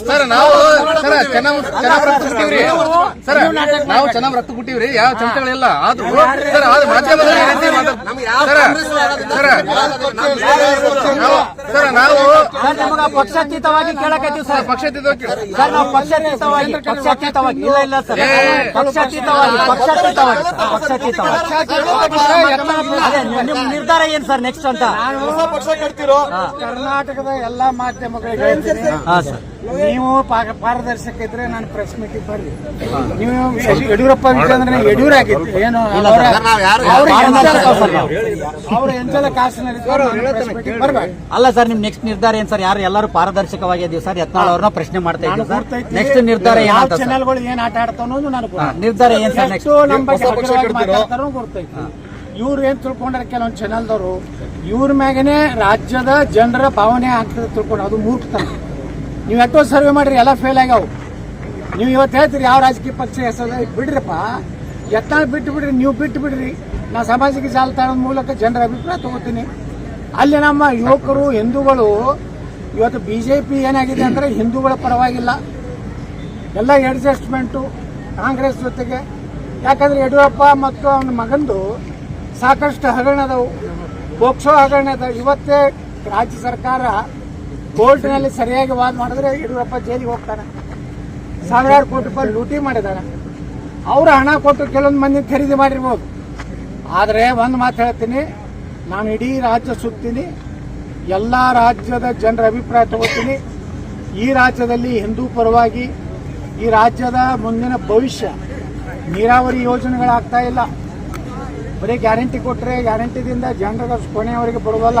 Sir ನಾವು sir ಚೆನ್ನಾಗ್ ಚೆನ್ನಾಗ್ ರಕ್ತ ಸರ್ ನಾವು ಚೆನ್ನಾಗ್ ರಕ್ತ ಯಾವ ಚಮಚಗಳಿಲ್ಲ ಆದ್ರೂ ಸರ್ ಆದ್ರೆ ಮಾಧ್ಯಮದಲ್ಲಿ ಸರ್ ಸರ್ ಸರ್ ನಾವು ಸರ್ ನಮಗ ಪಕ್ಷಾತೀತವಾಗಿ ಕೇಳಕತ್ತೀವಿ ಸರ್. ಪಕ್ಷಾತೀತವಾಗಿ ಸರ್ ನಾವು ಪಕ್ಷಾತೀತವಾಗಿ ಪಕ್ಷಾತೀತವಾಗಿ ಇಲ್ಲ ಇಲ್ಲ ಸರ್. ಪಕ್ಷಾತೀತವಾಗಿ ಪಕ್ಷಾತೀತವಾಗಿ ಪಕ್ಷಾತೀತವಾಗಿ ಅದೇ ನಿಮ್ ನಿರ್ಧಾರ ಏನ್ ಸರ್ ನೆಕ್ಸ್ಟ್ ಅಂತ? ಪಕ್ಷ ಕರ್ನಾಟಕದ ಎಲ್ಲಾ ಮಾಧ್ಯಮಗಳಿಗೆ ಹಾ ಸರ್. ನೀವು ಪಾ- ಪಾರದರ್ಶಕ ಇದ್ರೆ ನಾನು ಪ್ರೆಸ್ ಮೀಟಿಂಗ್ ಬರ್ರಿ. ನೀವು ಯಡಿಯೂರಪ್ಪ ಅಂದ್ರೆ ಯಡಿಯೂರ ಆಗಿತ್ತು ಏನು ಅವರ ಎಂಚಲ ಕಾಸಿನಲ್ಲಿ ಬರ್ಬೇಕು. ಅಲ್ಲ ಸರ್ ನಿಮ್ ನೆಕ್ಸ್ಟ್ ನಿರ್ಧಾರ ಏನ್ ಸರ್? ಯಾರು ಎಲ್ಲರೂ ಪಾರದರ್ಶಕವಾಗಿ ಇದೀವಿ ಸರ್? ಯತ್ನಾಳ್ ಅವ್ರನ್ನ ಪ್ರಶ್ನೆ ಮಾಡ್ತಾ ಇದ್ದೀವಿ ಸರ್. ನೆಕ್ಸ್ಟ್ ನಿರ್ಧಾರ ಯಾವ ಚಾನೆಲ್ಗಳು ಏನ್ ಆಟ ಆಡ್ತಾವ ಅನ್ನೋದು ನನಗೆ ನಿರ್ಧಾರ ಏನ್ ಸರ್ ನೆಕ್ಸ್ಟ್ ಎಷ್ಟು ನಮ್ಮ ಬಗ್ಗೆ ಹಗುರವಾಗಿ ಮಾತಾಡ್ತಾರೋ ಗೊತ್ತೈತಿ. ಇವ್ರು ಏನ್ ತಿಳ್ಕೊಂಡ್ರೆ ಕೆಲವೊಂದು ಚಾನೆಲ್ದವರು ಇವ್ರ ಮ್ಯಾಗನೆ ರಾಜ್ಯದ ಜನರ ಭಾವನೆ ಆಗ್ತದೆ ತಿಳ್ಕೊಂಡು. ಅದು ಮೂರ್ಖತನ. ನೀವು ಎಷ್ಟೋ ಸರ್ವೆ ಮಾಡ್ರಿ, ಎಲ್ಲ ಫೇಲ್ ಆಗ್ಯಾವ. ನೀವು ಇವತ್ತು ಹೇಳ್ತೀರಿ, ಯಾವ ರಾಜಕೀಯ ಪಕ್ಷ ಹೆಸರು ಬಿಡ್ರಪ್ಪ. ಎತ್ತಾಳ ಬಿಟ್ಟು ಬಿಡ್ರಿ, ನೀವು ಬಿಟ್ಟು ಬಿಡ್ರಿ. ನಾ ಸಾಮಾಜಿಕ ಜಾಲತಾಣದ ಮೂಲಕ ಜನರ ಅಭಿಪ್ರಾಯ ತಗೋತೀನಿ. ಅಲ್ಲಿ ನಮ್ಮ ಯುವಕರು, ಹಿಂದೂಗಳು, ಇವತ್ತು ಬಿಜೆಪಿ ಏನಾಗಿದೆ ಅಂದರೆ ಹಿಂದೂಗಳ ಪರವಾಗಿಲ್ಲ. ಎಲ್ಲ ಅಡ್ಜಸ್ಟ್ಮೆಂಟು ಕಾಂಗ್ರೆಸ್ ಜೊತೆಗೆ. ಯಾಕಂದರೆ ಯಡಿಯೂರಪ್ಪ ಮತ್ತು ಅವನ ಮಗಂದು ಸಾಕಷ್ಟು ಹಗರಣ ಅದಾವು. ಪೋಕ್ಸೋ ಹಗರಣ ಅದಾವ. ಇವತ್ತೇ ರಾಜ್ಯ ಸರ್ಕಾರ ಕೋರ್ಟ್ನಲ್ಲಿ ಸರಿಯಾಗಿ ವಾದ ಮಾಡಿದ್ರೆ ಯಡಿಯೂರಪ್ಪ ಜೈಲಿಗೆ ಹೋಗ್ತಾನೆ. ಸಾವಿರಾರು ಕೋಟಿ ರೂಪಾಯಿ ಲೂಟಿ ಮಾಡಿದಾನೆ. ಅವರು ಹಣ ಕೊಟ್ಟು ಕೆಲವೊಂದು ಮಂದಿ ಖರೀದಿ ಮಾಡಿರ್ಬೋದು. ಆದರೆ ಒಂದು ಮಾತು ಹೇಳ್ತೀನಿ, ನಾನು ಇಡೀ ರಾಜ್ಯ ಸುತ್ತೀನಿ, ಎಲ್ಲ ರಾಜ್ಯದ ಜನರ ಅಭಿಪ್ರಾಯ ತಗೋತೀನಿ. ಈ ರಾಜ್ಯದಲ್ಲಿ ಹಿಂದೂ ಪರವಾಗಿ ಈ ರಾಜ್ಯದ ಮುಂದಿನ ಭವಿಷ್ಯ ನೀರಾವರಿ ಯೋಜನೆಗಳಾಗ್ತಾ ಇಲ್ಲ. ಬರೀ ಗ್ಯಾರಂಟಿ ಕೊಟ್ಟರೆ ಗ್ಯಾರಂಟಿದಿಂದ ಜನರ ಕೊನೆಯವರೆಗೆ ಬರುವಲ್ಲ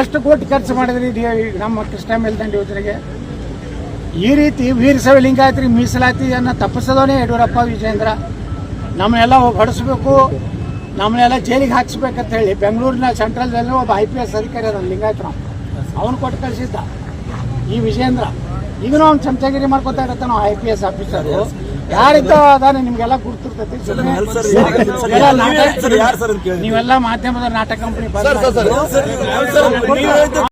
ಎಷ್ಟು ಕೋಟಿ ಖರ್ಚು ಮಾಡಿದ್ರಿ ನಮ್ಮ ಕೃಷ್ಣ ಮೇಲ್ದಂಡೆ ಯೋಜನೆಗೆ? ಈ ರೀತಿ ವೀರಸವಿ ಲಿಂಗಾಯತ್ರಿ ಮೀಸಲಾತಿ ಅನ್ನ ತಪ್ಪಿಸೋದೇ ಯಡಿಯೂರಪ್ಪ ವಿಜೇಂದ್ರ ನಮ್ಮನ್ನೆಲ್ಲ ಹೊಡಿಸ್ಬೇಕು, ನಮ್ಮನ್ನೆಲ್ಲ ಜೈಲಿಗೆ ಹಾಕ್ಸ್ಬೇಕಂತ ಹೇಳಿ ಬೆಂಗಳೂರಿನ ಸೆಂಟ್ರಲ್ ಜೈಲಿನ ಒಬ್ಬ ಐ ಪಿ ಎಸ್ ಅಧಿಕಾರಿ ಅದ ಲಿಂಗಾಯತ್ರ ಅವನು ಕೊಟ್ಟು ಕಳಿಸಿದ್ದ. ಈ ವಿಜೇಂದ್ರ ಈಗನೂ ಅವ್ನು ಚಮಚಗಿರಿ ಮಾಡ್ಕೊತಾ ಇರತ್ತಾನ ಐ ಪಿ ಎಸ್ ಆಫೀಸರು. ಯಾರಿದ್ದ ಅದಾನೆ ನಿಮ್ಗೆಲ್ಲ ಗುರ್ತಿರ್ತೈತಿ. ನೀವೆಲ್ಲ ಮಾಧ್ಯಮದ ನಾಟಕ ಕಂಪನಿ